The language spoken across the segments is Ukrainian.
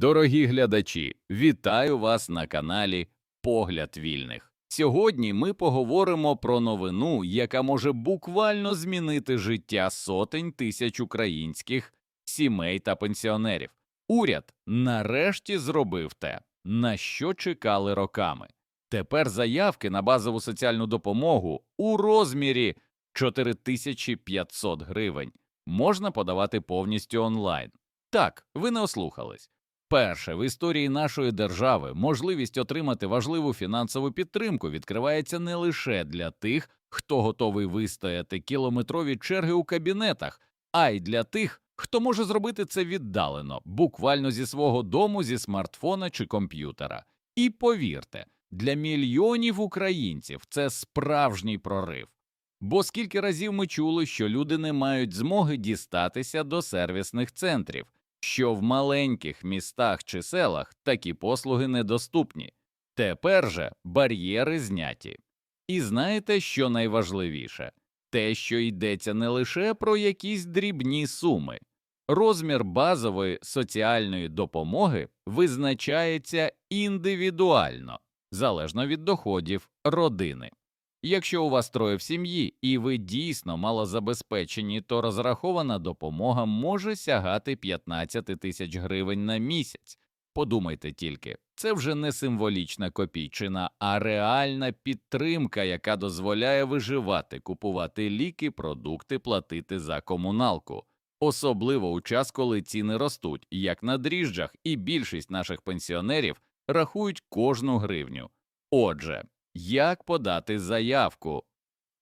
Дорогі глядачі, вітаю вас на каналі Погляд вільних. Сьогодні ми поговоримо про новину, яка може буквально змінити життя сотень тисяч українських сімей та пенсіонерів. Уряд нарешті зробив те, на що чекали роками. Тепер заявки на базову соціальну допомогу у розмірі 4500 гривень можна подавати повністю онлайн. Так, ви не ослухались. Перше в історії нашої держави можливість отримати важливу фінансову підтримку відкривається не лише для тих, хто готовий вистояти кілометрові черги у кабінетах, а й для тих, хто може зробити це віддалено, буквально зі свого дому, зі смартфона чи комп'ютера. І повірте, для мільйонів українців це справжній прорив. Бо скільки разів ми чули, що люди не мають змоги дістатися до сервісних центрів, що в маленьких містах чи селах такі послуги недоступні. Тепер же бар'єри зняті. І знаєте, що найважливіше? Те, що йдеться не лише про якісь дрібні суми. Розмір базової соціальної допомоги визначається індивідуально, залежно від доходів родини. Якщо у вас троє в сім'ї і ви дійсно малозабезпечені, то розрахована допомога може сягати 15 тисяч гривень на місяць. Подумайте тільки, це вже не символічна копійчина, а реальна підтримка, яка дозволяє виживати, купувати ліки, продукти, платити за комуналку. Особливо у час, коли ціни ростуть, як на дріжджах, і більшість наших пенсіонерів рахують кожну гривню. Отже, як подати заявку?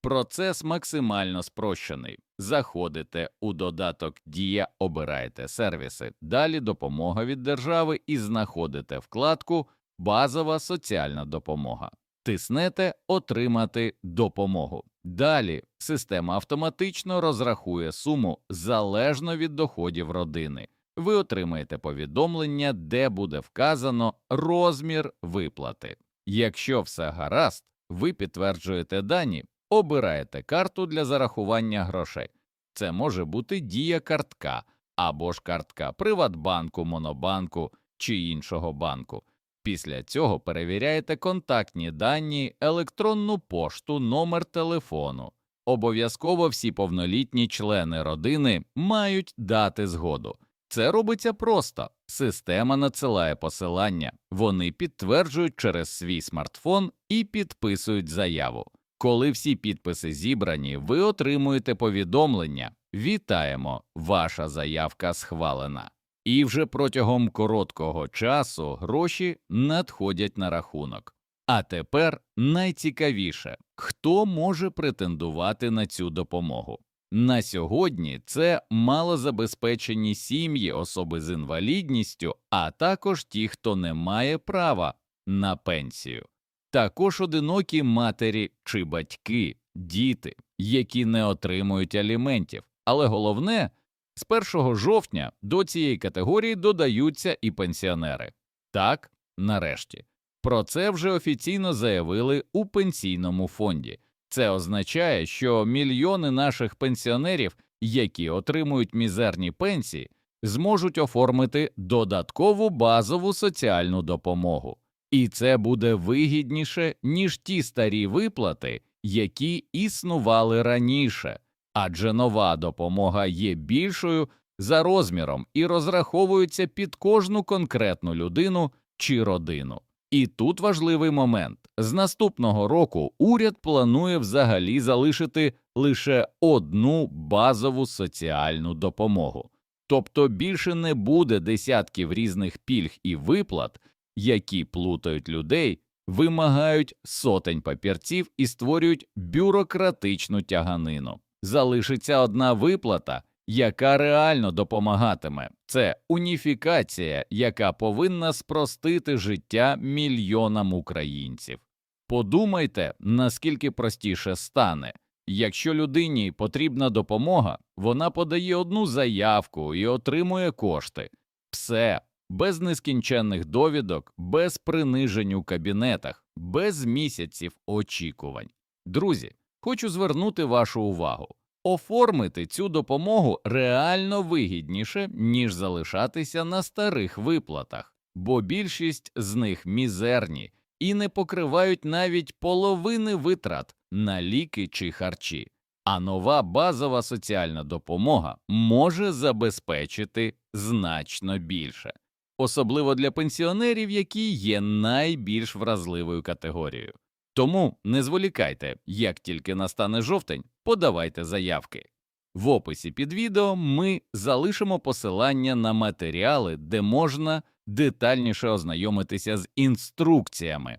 Процес максимально спрощений. Заходите у додаток Дія, обираєте сервіси, далі допомога від держави і знаходите вкладку Базова соціальна допомога. Тиснете Отримати допомогу. Далі система автоматично розрахує суму залежно від доходів родини. Ви отримаєте повідомлення, де буде вказано розмір виплати. Якщо все гаразд, ви підтверджуєте дані, обираєте карту для зарахування грошей. Це може бути дія картка або ж картка Приватбанку, Монобанку чи іншого банку. Після цього перевіряєте контактні дані, електронну пошту, номер телефону. Обов'язково всі повнолітні члени родини мають дати згоду. Це робиться просто. Система надсилає посилання, вони підтверджують через свій смартфон і підписують заяву. Коли всі підписи зібрані, ви отримуєте повідомлення Вітаємо, ваша заявка схвалена. І вже протягом короткого часу гроші надходять на рахунок. А тепер найцікавіше хто може претендувати на цю допомогу. На сьогодні це малозабезпечені сім'ї, особи з інвалідністю, а також ті, хто не має права на пенсію, також одинокі матері чи батьки, діти, які не отримують аліментів. Але головне, з 1 жовтня до цієї категорії додаються і пенсіонери. Так, нарешті. Про це вже офіційно заявили у пенсійному фонді. Це означає, що мільйони наших пенсіонерів, які отримують мізерні пенсії, зможуть оформити додаткову базову соціальну допомогу, і це буде вигідніше ніж ті старі виплати, які існували раніше, адже нова допомога є більшою за розміром і розраховується під кожну конкретну людину чи родину. І тут важливий момент з наступного року уряд планує взагалі залишити лише одну базову соціальну допомогу, тобто більше не буде десятків різних пільг і виплат, які плутають людей, вимагають сотень папірців і створюють бюрократичну тяганину. Залишиться одна виплата, яка реально допомагатиме. Це уніфікація, яка повинна спростити життя мільйонам українців. Подумайте, наскільки простіше стане. Якщо людині потрібна допомога, вона подає одну заявку і отримує кошти. Все без нескінченних довідок, без принижень у кабінетах, без місяців очікувань. Друзі, хочу звернути вашу увагу. Оформити цю допомогу реально вигідніше, ніж залишатися на старих виплатах, бо більшість з них мізерні і не покривають навіть половини витрат на ліки чи харчі. А нова базова соціальна допомога може забезпечити значно більше, особливо для пенсіонерів, які є найбільш вразливою категорією. Тому не зволікайте, як тільки настане жовтень, подавайте заявки. В описі під відео ми залишимо посилання на матеріали, де можна детальніше ознайомитися з інструкціями.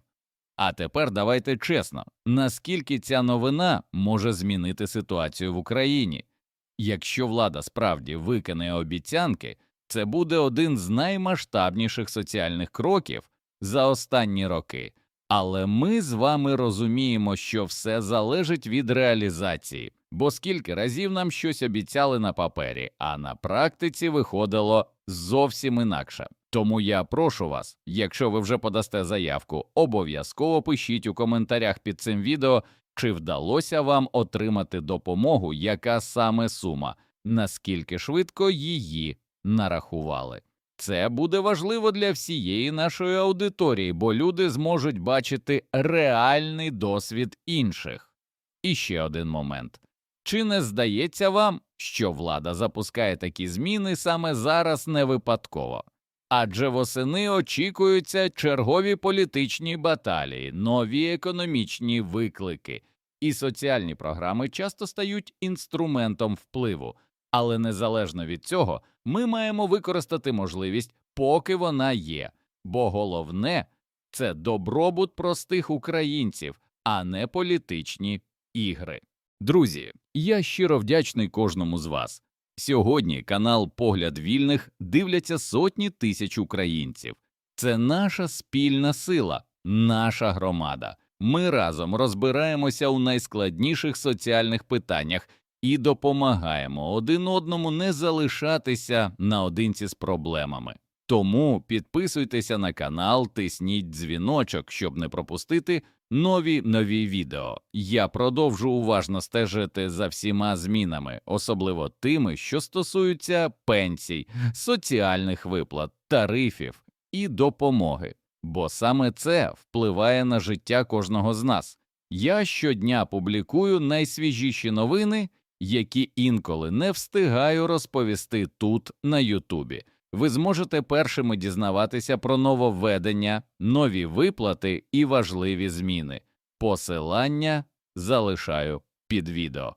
А тепер давайте чесно, наскільки ця новина може змінити ситуацію в Україні? Якщо влада справді виконає обіцянки, це буде один з наймасштабніших соціальних кроків за останні роки. Але ми з вами розуміємо, що все залежить від реалізації, бо скільки разів нам щось обіцяли на папері, а на практиці виходило зовсім інакше. Тому я прошу вас, якщо ви вже подасте заявку, обов'язково пишіть у коментарях під цим відео, чи вдалося вам отримати допомогу, яка саме сума, наскільки швидко її нарахували. Це буде важливо для всієї нашої аудиторії, бо люди зможуть бачити реальний досвід інших. І ще один момент. Чи не здається вам, що влада запускає такі зміни саме зараз не випадково? Адже восени очікуються чергові політичні баталії, нові економічні виклики, і соціальні програми часто стають інструментом впливу. Але незалежно від цього, ми маємо використати можливість, поки вона є, бо головне це добробут простих українців, а не політичні ігри. Друзі, я щиро вдячний кожному з вас. Сьогодні канал Погляд вільних дивляться сотні тисяч українців. Це наша спільна сила, наша громада. Ми разом розбираємося у найскладніших соціальних питаннях і допомагаємо один одному не залишатися наодинці з проблемами. Тому підписуйтеся на канал, тисніть дзвіночок, щоб не пропустити нові нові відео. Я продовжу уважно стежити за всіма змінами, особливо тими, що стосуються пенсій, соціальних виплат, тарифів і допомоги, бо саме це впливає на життя кожного з нас. Я щодня публікую найсвіжіші новини, які інколи не встигаю розповісти тут на Ютубі. Ви зможете першими дізнаватися про нововведення, нові виплати і важливі зміни. Посилання залишаю під відео.